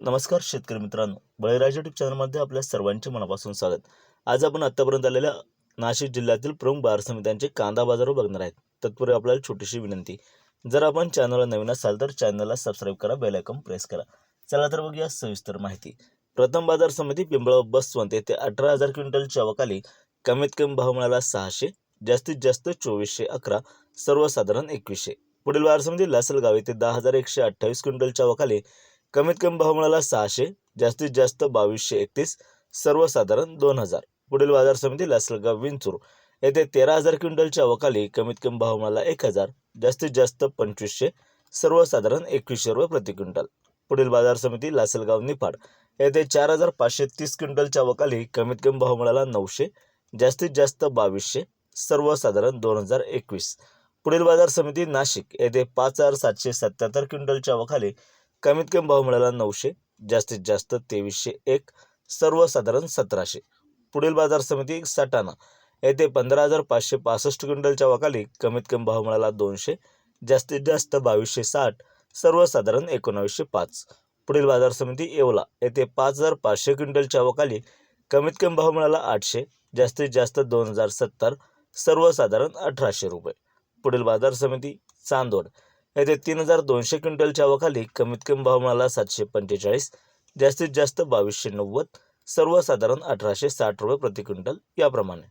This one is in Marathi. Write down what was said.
नमस्कार शेतकरी मित्रांनो. बळीराजा ट्यूब चॅनलमध्ये आपल्या सर्वांचे मनापासून स्वागत. आज आपण आत्तापर्यंत आलेल्या नाशिक जिल्ह्यातील प्रमुख बाजार समित्यांचे कांदा बाजार बघणार आहेत. तत्पूर्वी आपल्याला छोटीशी विनंती. जर आपण चॅनलला नवीन असाल तर चॅनलला सबस्क्राईब करा बेल आयकॉन प्रेस करा. चला तर बघूया सविस्तर माहिती. प्रथम बाजार समिती पिंपळा बसवंत येथे अठरा हजार क्विंटलच्या अवकाली कमीत कमी भाव मिळाला सहाशे जास्तीत जास्त चोवीसशे अकरा सर्वसाधारण एकवीसशे. पुढील बाजार समिती लासलगाव येथे दहा हजार एकशे अठ्ठावीस क्विंटलच्या अवकाली कमीत कमी भाव मिळाला सहाशे जास्तीत जास्त बावीसशे एकतीस सर्वसाधारण दोन हजार. पुढील बाजार समिती लासलगाव विंचूर येथे तेरा हजार क्विंटलच्या अवकाली कमीत कमी भाव मिळाला एक हजार जास्तीत जास्त पंचवीसशे सर्वसाधारण एकवीसशे रुपये प्रति क्विंटल. पुढील बाजार समिती लासलगाव निफाड येथे चार हजार पाचशे तीस क्विंटलच्या अवकाली कमीत कमी भाव मिळाला नऊशे जास्तीत जास्त बावीसशे सर्वसाधारण दोन हजार एकवीस. पुढील बाजार समिती नाशिक येथे पाच हजार सातशे सत्याहत्तर क्विंटलच्या अवकाली कमीत कमी भाव मिळाला नऊशे जास्तीत जास्त तेवीसशे एक सर्वसाधारण सतराशे. पुढील बाजार समिती सटाणा येथे पंधरा हजार पाचशे पासष्ट क्विंटलच्या वाखाली कमीत कमी भाव मिळाला दोनशे जास्तीत जास्त बावीसशे साठ सर्वसाधारण एकोणावीसशे पाच. पुढील बाजार समिती येवला येथे पाच हजार पाचशे क्विंटलच्या वाखाली कमीत कमी भाव मिळाला आठशे जास्तीत जास्त दोन हजार सत्तर सर्वसाधारण अठराशे रुपये. पुढील बाजार समिती चांदोड येथे तीन हजार दोनशे क्विंटलच्या अवखाली कमीत कमी भाव मिळाला सातशे पंचेचाळीस जास्तीत जास्त बावीसशे नव्वद सर्वसाधारण अठराशे साठ रुपये प्रति क्विंटल याप्रमाणे.